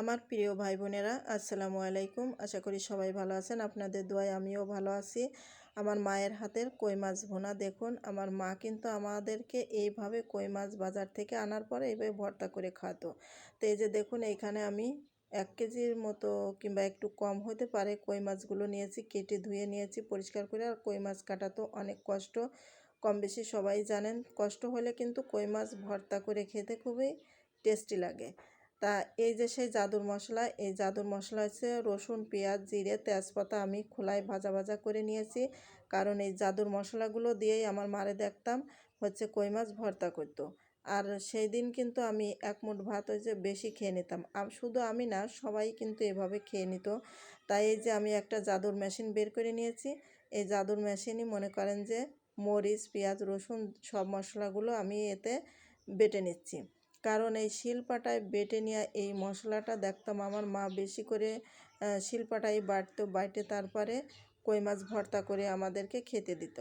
আমার প্রিয় ভাই বোনেরা আসসালামু আলাইকুম। আশা করি সবাই ভালো আছেন। আপনাদের দোয়ায় আমিও ভালো আছি। আমার মায়ের হাতের কই মাছ ভোনা, দেখুন। আমার মা কিন্তু আমাদেরকে এইভাবে কই মাছ বাজার থেকে আনার পরে এইভাবে ভর্তা করে খাতো তো এই যে দেখুন, এইখানে আমি এক কেজির মতো কিংবা একটু কম হতে পারে কই মাছগুলো নিয়েছি, কেটে ধুয়ে নিয়েছি, পরিষ্কার করে। আর কই মাছ কাটা তো অনেক কষ্ট। কম বেশি সবাই জানেন, কষ্ট হলে কিন্তু কই মাছ ভর্তা করে খেতে খুবই টেস্টি লাগে। তা এই যে সেই জাদুর মশলা, এই জাদুর মশলা হচ্ছে রসুন, পেঁয়াজ, জিরে, তেজপাতা আমি খোলায় ভাজা ভাজা করে নিয়েছি। কারণ এই জাদুর মশলাগুলো দিয়েই আমার মারে দেখতাম হচ্ছে কই মাছ ভর্তা করতো। আর সেই দিন কিন্তু আমি এক মুঠ ভাত ওই যে বেশি খেয়ে নিতাম। শুধু আমি না, সবাই কিন্তু এভাবে খেয়ে নিত। তাই এই যে আমি একটা জাদুর মেশিন বের করে নিয়েছি। এই জাদুর মেশিনই মনে করেন যে মরিচ, পেঁয়াজ, রসুন সব মশলাগুলো আমি এতে বেটে নিচ্ছি। কারণ এই শিলপাটায় বেটে নেওয়া এই মশলাটা দেখতাম আমার মা বেশি করে শিলপাটায় বাটতো, বাটে তারপরে কই মাছ ভর্তা করে আমাদেরকে খেতে দিত।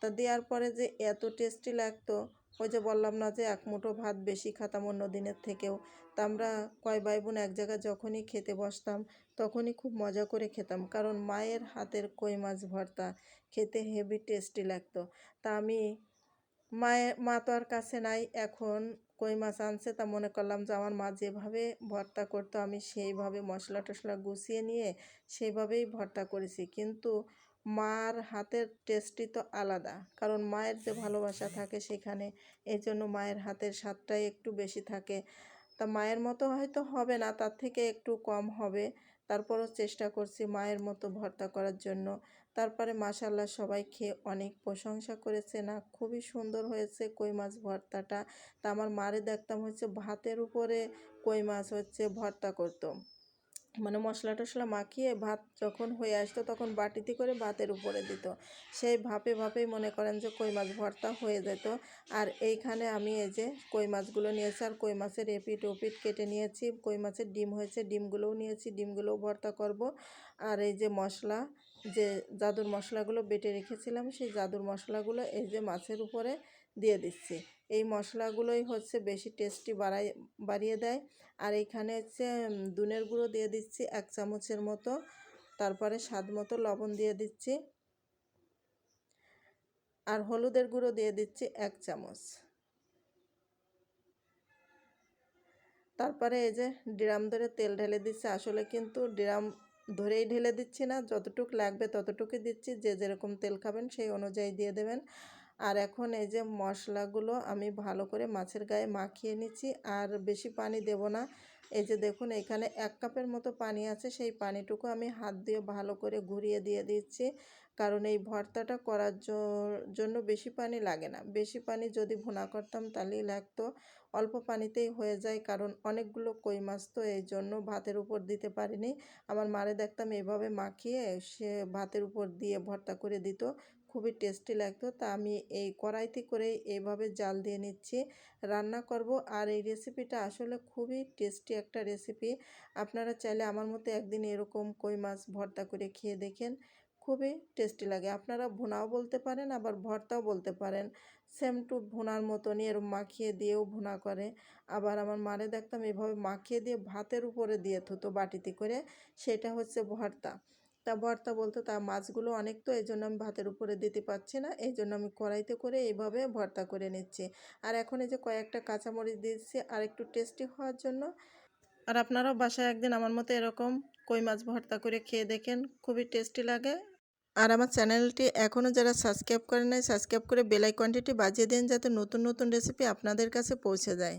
তা দেওয়ার পরে যে এত টেস্টি লাগতো, ওই যে বললাম না যে এক মুঠো ভাত বেশি খাতাম অন্য দিনের থেকেও। তা আমরা কয় ভাই বোন এক জায়গায় যখনই খেতে বসতাম, তখনই খুব মজা করে খেতাম। কারণ মায়ের হাতের কই মাছ ভর্তা খেতে হেভি টেস্টি লাগতো। তা আমি মায়ের মা তো আর কাছে নাই, এখন কই মাছ আনছে তা মনে করলাম যে আমার মা যেভাবে ভর্তা করতো, আমি সেইভাবে মশলা টশলা গুছিয়ে নিয়ে সেইভাবেই ভর্তা করেছি। কিন্তু মার হাতের টেস্টই তো আলাদা। কারণ মায়ের যে ভালোবাসা থাকে সেখানে এই জন্য মায়ের হাতের স্বাদটাই একটু বেশি থাকে। তা মায়ের মতো হয়তো হবে না, তার থেকে একটু কম হবে। তারপরও চেষ্টা করছি মায়ের মতো ভর্তা করার জন্য। তারপরে মাসাল্লাহ সবাই খেয়ে অনেক প্রশংসা করেছে। না, খুবই সুন্দর হয়েছে কই মাছ ভর্তাটা। তা আমার মারে দেখতাম হচ্ছে ভাতের উপরে কই মাছ হচ্ছে ভর্তা করতো। মানে মশলা টশলা মাখিয়ে ভাত যখন হয়ে আসতো তখন বাটিতে করে ভাতের উপরে দিত। সেই ভাপে ভাপেই মনে করেন যে কই মাছ ভর্তা হয়ে যেত। আর এইখানে আমি এই যে কই মাছগুলো নিয়েছি আর কই মাছের এপিট ওপিট কেটে নিয়েছি। কই মাছের ডিম হয়েছে, ডিমগুলোও নিয়েছি, ডিমগুলোও ভর্তা করব। আর এই যে মশলা যে জাদুর মশলাগুলো বেটে রেখেছিলাম, সেই জাদুর মশলাগুলো এই যে মাছের উপরে দিয়ে দিচ্ছি। এই মশলাগুলোই হচ্ছে বেশি টেস্টি বাড়াই, বাড়িয়ে দেয়। আর এইখানে হচ্ছে দুনের গুঁড়ো দিয়ে দিচ্ছি এক চামচের মতো। তারপরে স্বাদ মতো লবণ দিয়ে দিচ্ছি। আর হলুদের গুঁড়ো দিয়ে দিচ্ছি এক চামচ। তারপরে এই যে ড্রাম ধরে তেল ঢেলে দিচ্ছে। আসলে কিন্তু ড্রাম ধরেই ঢেলে দিচ্ছি না, যতটুক লাগবে ততটুকুই দিচ্ছি, যে যেরকম তেল খাবেন সেই অনুযায়ী দিয়ে দেবেন। আর এখন এই যে মশলাগুলো আমি ভালো করে মাছের গায়ে মাখিয়ে নিচ্ছি, আর বেশি পানি দেব না। এই যে দেখুন, এখানে এক কাপের মতো পানি আছে। সেই পানিটুকু আমি হাত দিয়ে ভালো করে ঘুরিয়ে দিয়ে দিচ্ছি। কারণ এই ভর্তাটা করার জন্য বেশি পানি লাগে না। বেশি পানি যদি ভুনা করতাম তাহলেই লাগতো। অল্প পানিতেই হয়ে যায়। কারণ অনেকগুলো কই মাছ তো এই জন্য ভাতের উপর দিতে পারিনি। আমার মারে দেখতাম এভাবে মাখিয়ে সে ভাতের উপর দিয়ে ভর্তা করে দিত। খুবই টেস্টি লাগতো। তা আমি এই কড়াইতে করে এইভাবে জাল দিয়ে নিচ্ছি, রান্না করব। আর এই রেসিপিটা আসলে খুবই টেস্টি একটা রেসিপি। আপনারা চাইলে আমার মতো একদিন এরকম কই মাছ ভর্তা করে খেয়ে দেখেন, খুবই টেস্টি লাগে। আপনারা ভুনাও বলতে পারেন, আবার ভর্তাও বলতে পারেন। সেম টু ভুনার মতনই এরকম মাখিয়ে দিয়েও ভুনা করে। আবার আমার মারে দেখতাম এভাবে মাখিয়ে দিয়ে ভাতের উপরে দিয়ে থতো বাটিতে করে, সেটা হচ্ছে ভর্তা। তা ভর্তা বলতে তা মাছগুলো অনেক তো এই জন্য আমি ভাতের উপরে দিতে পারছি না। এই জন্য আমি কড়াইতে করে এইভাবে ভর্তা করে নিচ্ছি। আর এখন এই যে কয়েকটা কাঁচামরিচ দিচ্ছি আর একটু টেস্টি হওয়ার জন্য। আর আপনারাও বাসায় একদিন আমার মতো এরকম কই মাছ ভর্তা করে খেয়ে দেখেন, খুবই টেস্টি লাগে। আর আমার চ্যানেলটি এখনও যারা সাবস্ক্রাইব করে নাই, সাবস্ক্রাইব করে বেলাই কোয়ান্টিটি বাজিয়ে দিন, যাতে নতুন নতুন রেসিপি আপনাদের কাছে পৌঁছে যায়।